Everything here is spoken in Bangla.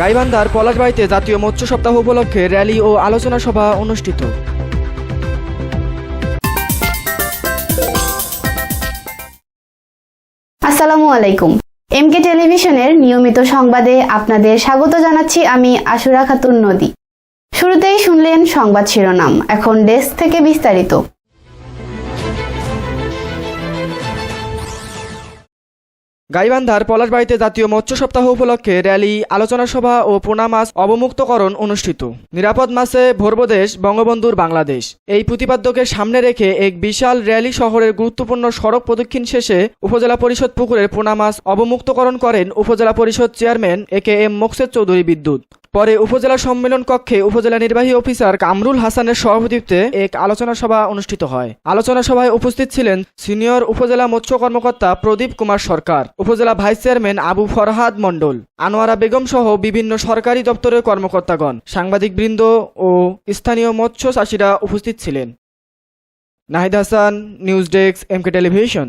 গাইবান্ধার পলাশবাড়িতে জাতীয় মৎস্য সপ্তাহ উপলক্ষে র্যালি ও আলোচনা সভা অনুষ্ঠিত। আসসালামু আলাইকুম। এমকে টেলিভিশনের নিয়মিত সংবাদে আপনাদের স্বাগত জানাচ্ছি আমি আশুরা খাতুন নদী। শুরুতেই শুনলেন সংবাদ শিরোনাম, এখন ডেস্ক থেকে বিস্তারিত। গাইবান্ধার পলাশবাড়িতে জাতীয় মৎস্য সপ্তাহ উপলক্ষে র্যালি, আলোচনা সভা ও পোনা মাছ অবমুক্তকরণ অনুষ্ঠিত। নিরাপদ মাসে ভোরবদেশ বঙ্গবন্ধুর বাংলাদেশ। এই প্রতিপাদ্যকে সামনে রেখে এক বিশাল র্যালি শহরের গুরুত্বপূর্ণ সড়ক প্রদক্ষিণ শেষে উপজেলা পরিষদ পুকুরের পোনা মাছ অবমুক্তকরণ করেন উপজেলা পরিষদ chairman A K M Mokshed Chowdhury বিদ্যুৎ। পরে উপজেলা সম্মেলন কক্ষে উপজেলা নির্বাহী অফিসার কামরুল হাসানের সভাপতিত্বে এক আলোচনা সভা অনুষ্ঠিত হয়। আলোচনা সভায় উপস্থিত ছিলেন সিনিয়র উপজেলা মৎস্য কর্মকর্তা প্রদীপ কুমার সরকার, উপজেলা ভাইস চেয়ারম্যান আবু ফরহাদ মণ্ডল, আনোয়ারা বেগম সহ বিভিন্ন সরকারি দপ্তরের কর্মকর্তাগণ, সাংবাদিকবৃন্দ ও স্থানীয় মৎস্য চাষিরা উপস্থিত ছিলেন। Nahid Hasan, news desk, MK television.